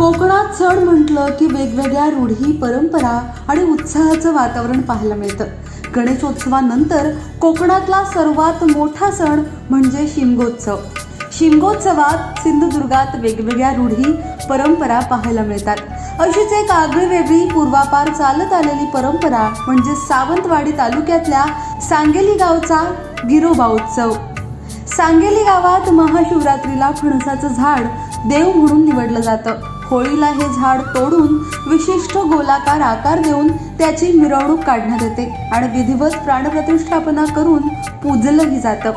कोकणात सण म्हटलं की वेगवेगळ्या रूढी परंपरा आणि उत्साहाचं वातावरण पाहायला मिळतं. गणेशोत्सवानंतर कोकणातला सर्वात मोठा सण म्हणजे शिमगोत्सव. शिमगोत्सवात सिंधुदुर्गात वेगवेगळ्या रूढी परंपरा पाहायला मिळतात. अशीच एक आगळीवेगळी पूर्वापार चालत आलेली परंपरा म्हणजे सावंतवाडी तालुक्यातल्या सांगेली गावचा गिरोबा उत्सव. सांगेली गावात महाशिवरात्रीला फणसाचं झाड देव म्हणून निवडलं जातं. होळीला हे झाड तोडून विशिष्ट गोलाकार आकार देऊन त्याची मिरवणूक काढण्यात येते आणि विधिवत प्राणप्रतिष्ठापना करून पूजलंही जातं.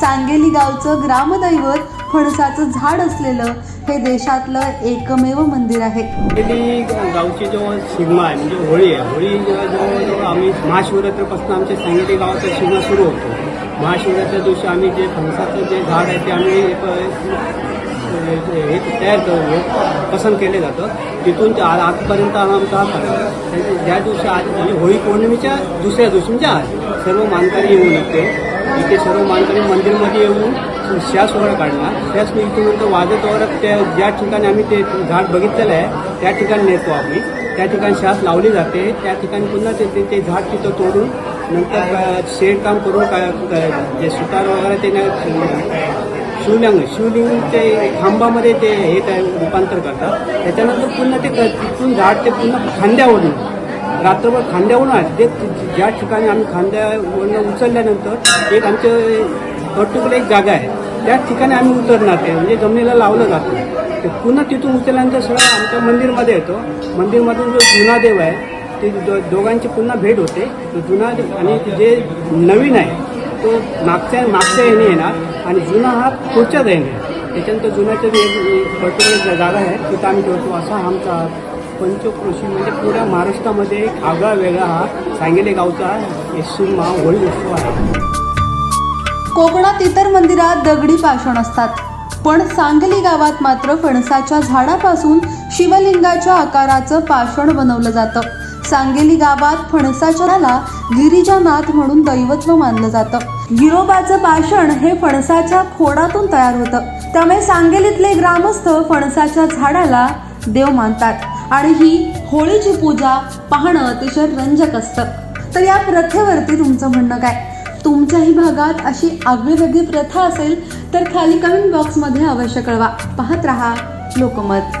सांगेली गावचं ग्रामदैवत फणसाचं झाड असलेलं हे देशातलं एकमेव मंदिर आहे. गेली गावची जो शिगमा आहे म्हणजे होळी आहे. होळी जवळजवळ आम्ही महाशिवरात्रीपासून आमच्या सांगेली गावाचा शिगमा सुरू होतो महाशिवरात्रीच्या दिवशी आम्ही जे फणसाचं जे झाड आहे ते आम्ही एक, हे तयार करून पसंत केले जातं. तिथून ते आ- आजपर्यंत आमचा हा ज्या दिवशी आज म्हणजे होळी पौर्णिमेच्या दुसऱ्या दिवशी म्हणजे आज सर्व मानकरी येऊ लागते इथे सर्व मानकरी मंदिरमध्ये येऊन श्वास वगैरे काढणार. श्वास नंतर वाजत वगैरे त्या ज्या ठिकाणी आम्ही ते झाड बघितलेलं आहे त्या ठिकाणी नेतो आम्ही. त्या ठिकाणी श्वास लावली जाते. त्या ठिकाणी पुन्हा ते ते- ते झाड तिथं तोडून नंतर शेड काम करून काय काय- जे सुतार वगैरे ते शिवलिंग शिवलिंग शिवलिंगचे खांबामध्ये ते हे काय रूपांतर करतात. त्याच्यानंतर पुन्हा ते क- तिथून झाड ते पुन्हा खांद्यावरून रात्रभर खांद्यावरून आहे. ते ज्या ठिकाणी आम्ही खांद्यावरून उचलल्यानंतर एक आमचं पर्टिक्युलर एक जागा आहे. त्या ठिकाणी आम्ही उतरणार ते म्हणजे जमिनीला लावलं जातं. ते पुन्हा तिथून उचलल्यानंतर सगळं आमच्या मंदिरमध्ये येतो. मंदिरमधून जो जुना देव आहे ते दो दोघांची पुन्हा भेट होते. तो जुना आणि जे नवीन आहे तो मागच्या मागच्या याने येणार. आणि जुना हा पुढच्याच याने. त्याच्यानंतर जुन्याचं जे पर्टिक्युलर जागा आहे तिथं आम्ही ठेवतो. असा आमचा पंचक्रोशी म्हणजे पुऱ्या महाराष्ट्रामध्ये एक आगळा वेगळा हा सांगेले गावचा यशूमा होळी उत्सव आहे. कोकणात इतर मंदिरात दगडी पाषाण असतात. पण सांगली गावात मात्र फणसाच्या झाडापासून शिवलिंगाच्या आकाराचं पाषाण बनवलं जातं. सांगेली गावात फणसाच्या झाडाला गिरिजानाथ म्हणून दैवत्व मानलं जातं. गिरोबाचं पाषाण हे फणसाच्या खोडातून तयार होतं. त्यामुळे सांगेलीतले ग्रामस्थ फणसाच्या झाडाला देव मानतात आणि ही होळीची पूजा पाहणं अतिशय रंजक असतं. तर या प्रथेवरती तुमचं म्हणणं काय? तुमच्याही भागात अशी आगळीवेगळी प्रथा असेल तर खाली कमेंट बॉक्समध्ये अवश्य कळवा. पाहत रहा लोकमत.